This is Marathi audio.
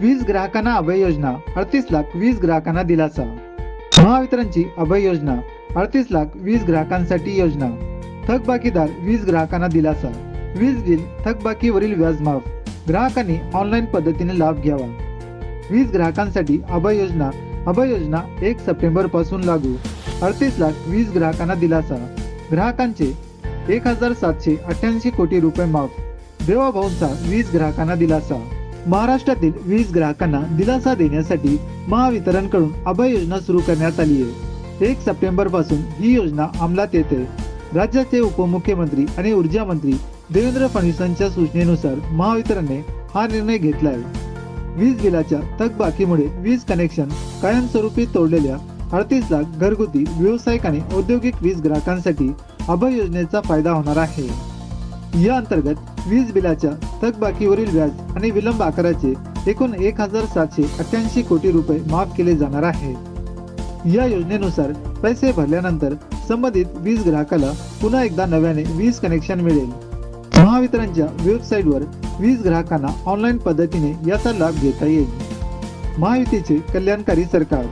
वीज ग्राहकांना अभय योजना अडतीस लाख वीज ग्राहकांना दिलासा. महावितरणची अभय योजना अडतीस लाख वीज ग्राहकांसाठी योजना. थकबाकीदार वीज ग्राहकांना दिलासा. वीज बिल थकबाकीवरील व्याज माफ ग्राहकांनी ऑनलाईन पद्धतीने लाभ घ्यावा. वीज ग्राहकांसाठी अभय योजना अभय योजना एक सप्टेंबरपासून लागू. अडतीस लाख वीज ग्राहकांना दिलासा. ग्राहकांचे एक हजार सातशे अठ्ठ्याऐंशी कोटी रुपये माफ. देवाभाऊंचा वीज ग्राहकांना दिलासा. महाराष्ट्रातील वीज ग्राहकांना दिलासा देण्यासाठी महावितरणकडून अभय योजना सुरू करण्यात आली आहे. एक सप्टेंबरपासून ही योजना अंमलात येते. राज्याचे उपमुख्यमंत्री आणि ऊर्जा मंत्री देवेंद्र फडणवीसांच्या सूचनेनुसार महावितरणने हा निर्णय घेतला आहे वीज बिलाच्या थकबाकीमुळे वीज कनेक्शन कायमस्वरूपी तोडलेल्या अडतीस लाख घरगुती व्यावसायिक आणि औद्योगिक वीज ग्राहकांसाठी अभय योजनेचा फायदा होणार आहे. या अंतर्गत वीज बिलाच्या थकबाकीवरील व्याज आणि विलंब आकाराचे एकूण एक हजार सातशे अठ्ठ्याऐंशी कोटी रुपये माफ केले जाणार आहे. या योजनेनुसार पैसे भरल्यानंतर संबंधित वीज ग्राहकाला पुन्हा एकदा नव्याने वीज कनेक्शन मिळेल. महावितरणच्या वेबसाईटवर वीज ग्राहकांना ऑनलाईन पद्धतीने याचा लाभ घेता येईल. महायुतीचे कल्याणकारी सरकार